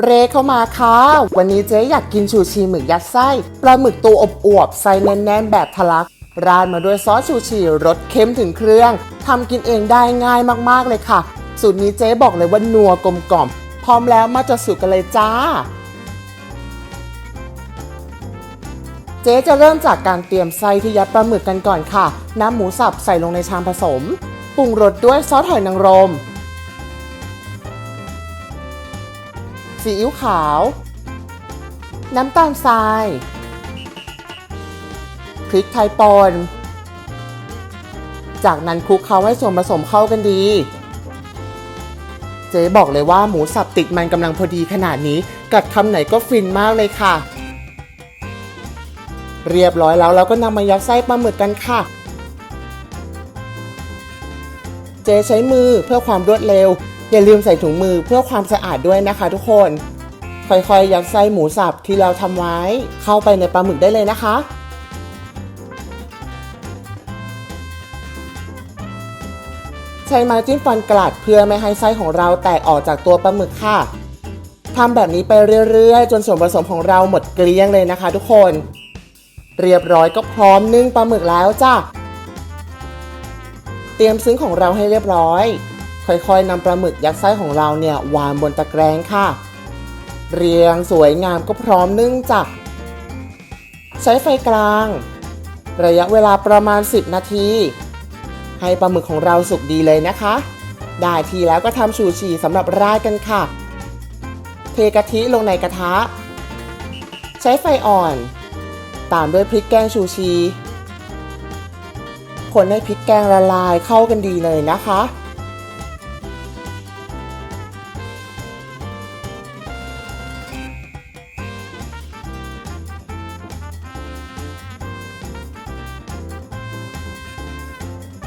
เรเข้ามาค่ะ วันนี้เจ๊อยากกินชูชีหมึกยัดไส้ปลาหมึกตัวอบอวบไส้แน่นๆ แบบทะลัก ราดมาด้วยซอสชูชีรสเค็มถึงเครื่อง ทำกินเองได้ง่ายมากๆเลยค่ะ สูตรนี้เจ๊บอกเลยว่านัวกลมกล่อม พร้อมแล้วมาจะสูตรกันเลยจ้า เจ๊จะเริ่มจากการเตรียมไส้ที่ยัดปลาหมึกกันก่อนค่ะ น้ำหมูสับใส่ลงในชามผสม ปรุงรสด้วยซอสหอยนางรม ซีอิ๊วขาว น้ำตาลทราย พริกไทยป่น จากนั้นคลุกเคล้าให้ส่วนผสมเข้ากันดี เจ๊บอกเลยว่าหมูสับติดมันกำลังพอดีขนาดนี้ กัดคำไหนก็ฟินมากเลยค่ะ เรียบร้อยแล้วเราก็นำมายัดไส้ปลาหมึกกันค่ะเจ๊ใช้มือเพื่อความรวดเร็ว อย่าลืมใส่ถุงมือเพื่อความสะอาดด้วยนะคะ ทุกคน ค่อยๆยัดไส้หมูสับที่เราทำไว้ เข้าไปในปลาหมึกได้เลยนะคะใช้ไม้จิ้มฟันกลัดเพื่อไม่ให้ไส้ของเราแตกออกจากตัวปลาหมึกค่ะทำแบบนี้ไปเรื่อยๆ จนส่วนผสมของเราหมดเกลี้ยงเลยนะคะ ทุกคน เรียบร้อยก็พร้อมนึ่งปลาหมึกแล้วจ้ะเตรียมซึ้งของเราให้เรียบร้อย ค่อยๆนำปลาหมึกยัดไส้ของเราเนี่ยวางบนตะแกรงค่ะ เรียงสวยงามก็พร้อมนึ่งจ้ะใช้ไฟกลาง ระยะเวลาประมาณ 10 นาที ให้ปลาหมึกของเราสุกดีเลยนะคะ ได้ทีแล้วก็ทำชูชีสำหรับราดกันค่ะ เทกะทิลงในกระทะ ใช้ไฟอ่อน ตามด้วยพริกแกงชูชี คนให้พริกแกงละลายเข้ากันดีเลยนะคะ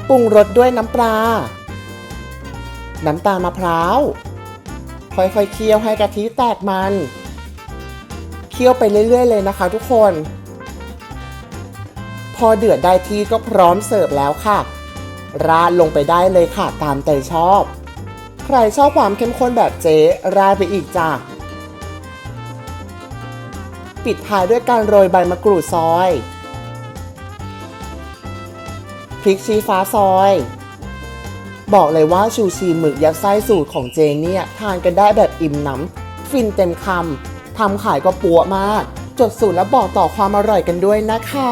ปรุงรสด้วยน้ำปลา น้ำตาลมะพร้าว ค่อยๆเคี่ยวให้กะทิแตกมัน เคี่ยวไปเรื่อย ๆ เลยนะคะทุกคน พอเดือดได้ที่ก็พร้อมเสิร์ฟแล้วค่ะ ราดลงไปได้เลยค่ะตามใจชอบ ใครชอบความเข้มข้นแบบเจ๊ราดไปอีกจ้ะปิดท้ายด้วยการโรยใบมะกรูดซอย พริกชี้ฟ้าซอย บอกเลยว่าชูชีหมึกยัดไส้สูตรของเจนเนี่ยทานกันได้แบบอิ่มหนำฟินเต็มคำทำขายก็ปัวมาก จดสูตรแล้วบอกต่อความอร่อยกันด้วยนะคะ